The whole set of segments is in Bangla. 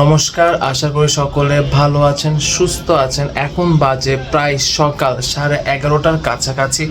নমস্কার, আশা করি সকলে ভালো আছেন, সুস্থ আছেন। এখন বাজে প্রায় সকাল, সাড়ে এগারোটার কাছাকাছি।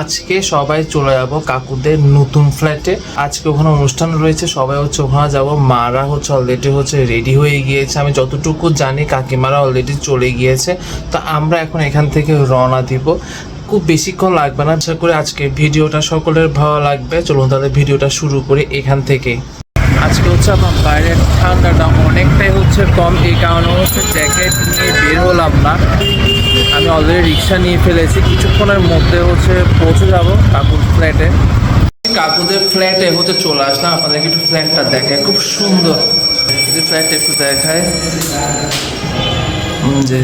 আজকে সবাই চলে যাব কাকুদের নতুন ফ্ল্যাটে। আজকে ওখানে অনুষ্ঠান রয়েছে, সবাই হচ্ছে ওখানে যাব। মারা হচ্ছে অলরেডি হচ্ছে রেডি হয়ে গিয়েছে। আমি যতটুকু জানি, কাকিমারা অলরেডি চলে গিয়েছে। তো আমরা এখন এখান থেকে রওনা দিব। খুব বেশিক্ষণ লাগবে না। আশা করি আজকে ভিডিওটা সকলের ভালো লাগবে। চলুন তাহলে ভিডিওটা শুরু করি এখান থেকে। আজকে হচ্ছে আমার বাইরের ঠান্ডাটা অনেকটাই হচ্ছে কম এই কারণে হচ্ছে জ্যাকেট নিয়ে বের হলাম না। আমি অলরেডি রিক্সা নিয়ে ফেলেছি, কিছুক্ষণের মধ্যে হচ্ছে পৌঁছে যাব কাকুর ফ্ল্যাটে কাকুদের ফ্ল্যাটে হচ্ছে চলে আসলাম, আপনাদেরকে একটু ফ্ল্যাটটা দেখায় খুব সুন্দর। এই ফ্ল্যাটটা একটু দেখায় যে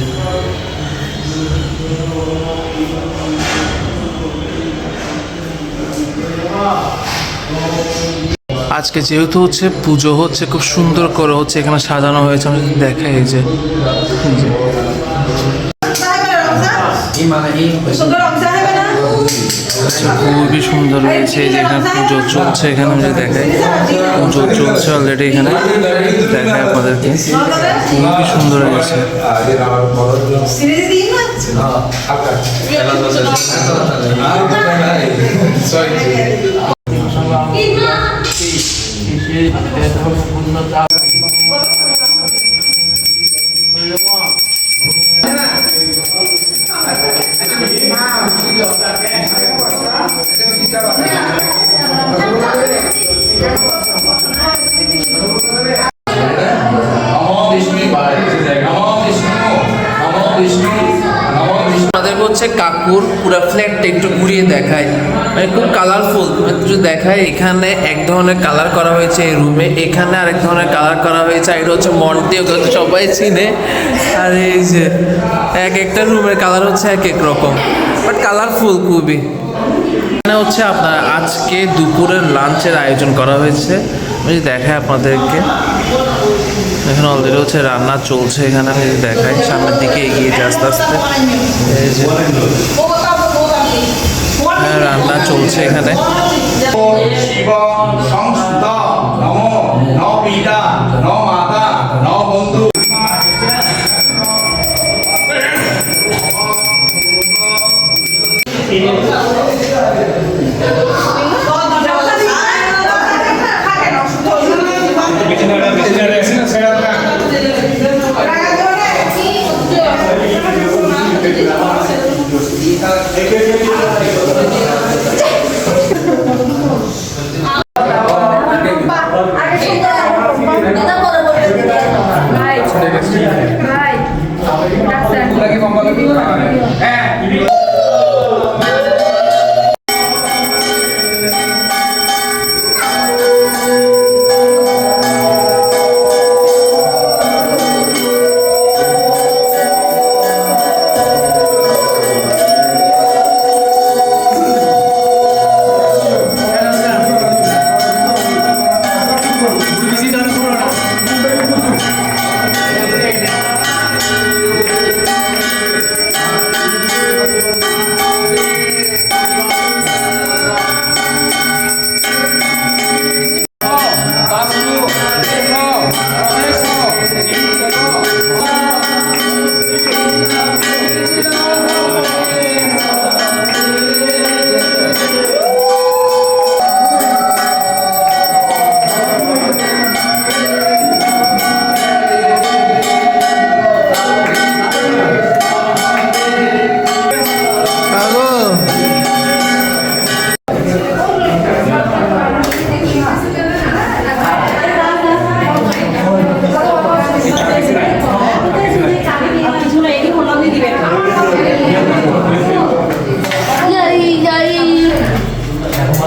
আজকে যেহেতু হচ্ছে পুজো হচ্ছে খুব সুন্দর করে হচ্ছে এখানে সাজানো হয়েছে। আমি দেখাই এই যে। আচ্ছা খুবই সুন্দর হয়েছে এই যে এখানে পুজো চলছে এখানে আমি দেখাই। পুজো চলছে অলরেডি এখানে। দেখায় আপনাদেরকে। খুবই সুন্দর হয়েছে। আমাদের হচ্ছে কাকুর পুরো ফ্ল্যাটটা একটু ঘুরিয়ে দেখায় মানে খুব কালারফুল একটু দেখায় এখানে এক ধরনের কালার করা হয়েছে এই রুমে এখানে আরেক ধরনের কালার করা হয়েছে, আর এটা হচ্ছে ওকে তো সবাই চিনে। আর এই যে, এক একটা রুমের কালার হচ্ছে এক এক রকম বাট কালারফুল খুবই। এখানে হচ্ছে আপনার আজকে দুপুরের লাঞ্চের আয়োজন করা হয়েছে যদি আপনাদেরকে। এখানে অলরেডি হচ্ছে রান্না চলছে এখানে, আমি দেখাই, সামনের দিকে এগিয়ে যে আস্তে আস্তে হ্যাঁ, রান্না চলছে এখানে Thank you. Vai. Tá certo. Vamos lá que vamos lá. É.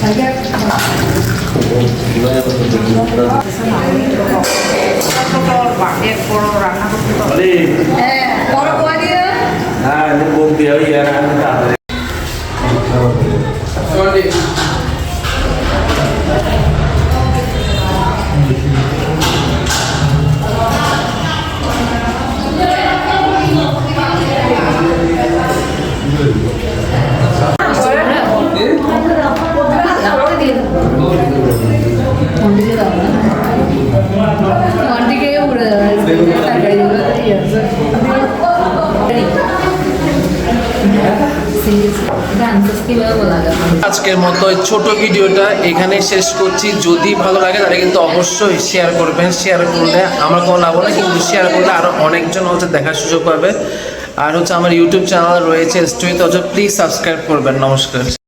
saya Balik. Eh, kalau dia. Nah, ini bukti ya, nah, আজকের মতো ছোট ভিডিওটা এখানে শেষ করছি। যদি ভালো লাগে তাহলে কিন্তু অবশ্যই শেয়ার করবেন শেয়ার করলে আমার কোনো লাভ না, কিন্তু শেয়ার করলে আরও অনেকজন হচ্ছে দেখার সুযোগ পাবে। আর হচ্ছে আমার ইউটিউব চ্যানেল রয়েছে স্টোরিতে হচ্ছে প্লিজ সাবস্ক্রাইব করবেন। নমস্কার।